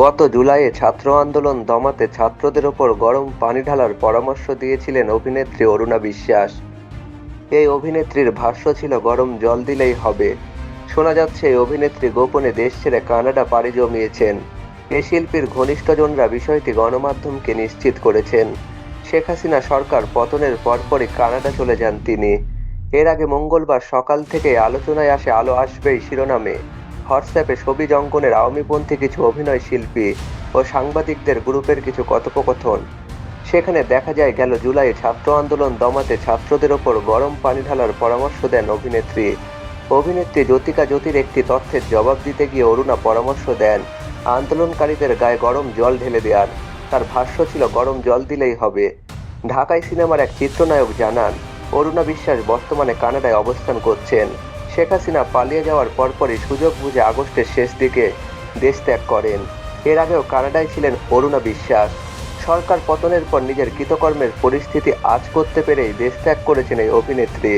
গত জুলাইয়ে ছাত্র আন্দোলন দমাতে ছাত্রদের ওপর গরম পানি ঢালার পরামর্শ দিয়েছিলেন অভিনেত্রী অরুণা বিশ্বাস। এই অভিনেত্রীর ভাষ্য ছিল, গরম জল দিলেই হবে। শোনা যাচ্ছে, এই অভিনেত্রী গোপনে দেশ ছেড়ে কানাডা পাড়ি জমিয়েছেন। এ শিল্পীর ঘনিষ্ঠজনরা বিষয়টি গণমাধ্যমকে নিশ্চিত করেছেন। শেখ হাসিনা সরকার পতনের পরপরই কানাডা চলে যান তিনি। এর আগে মঙ্গলবার সকাল থেকে আলোচনায় আসে, আলো আসবেই শিরোনামে। হোয়াটসঅ্যাপে ছবি অঙ্কনের আওয়ামীপন্থী কিছু অভিনয় শিল্পী ও সাংবাদিকদের গ্রুপের কিছু কথোপকথন। সেখানে দেখা যায় গেল জুলাই ছাত্র আন্দোলন দমাতে ছাত্রদের ওপর গরম পানি ঢালার পরামর্শ দেন অভিনেত্রী। অভিনেত্রী জ্যোতিকা জ্যোতির একটি তথ্যের জবাব দিতে গিয়ে অরুণা পরামর্শ দেন, আন্দোলনকারীদের গায়ে গরম জল ঢেলে দেওয়ার। তার ভাষ্য ছিল, গরম জল দিলেই হবে। ঢাকায় সিনেমার এক চিত্রনায়ক জানান, অরুণা বিশ্বাস বর্তমানে কানাডায় অবস্থান করছেন। শেখ হাসিনা পালিয়ে যাওয়ার পরপরই সুযোগ বুঝে আগস্টের শেষ দিকে দেশ ত্যাগ করেন। এর আগেও কানাডায় ছিলেন অরুণা বিশ্বাস। সরকার পতনের পর নিজের কৃতকর্মের পরিস্থিতি আজ করতে পেরেই দেশ ত্যাগ করেছেন এই অভিনেত্রী।